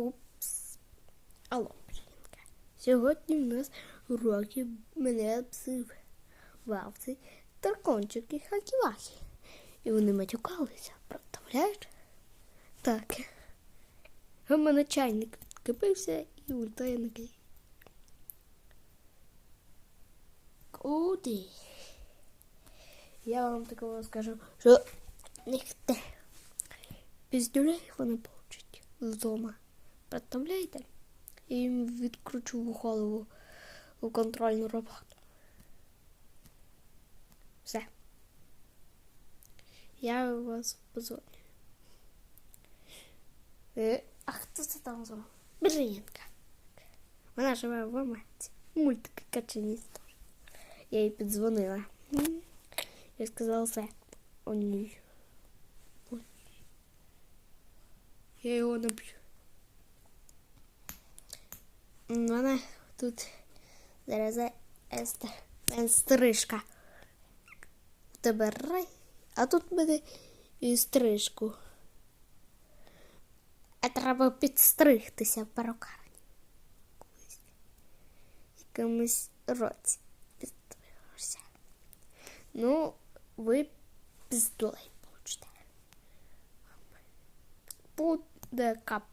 Упс. Алло, Жінка. Сьогодні в нас уроки мене обзивав цей дракончик і хаківакі. І вони матюкалися, представляєш? Так. У мене чайник відкипився і улітає на клей. Куди? Я вам такого скажу, що ніхто піздюлей вони получать вдома. Представляєте? І їм відкручу в голову у контрольну роботу. Все. Я вас позвоню. Е, А хто це там звав? Бержинка. Вона живе в Америці. Мультики качаніста. Я їй піддзвонила. М. Я сказала все. О. Ой. Я його наб'ю. Мене тут зараз стрижка. У тебе рай, а тут в мене і стрижку. А треба підстригтися в перукарні. В якомусь році підстригався. Ну, ви піздулей получите. Буде кап.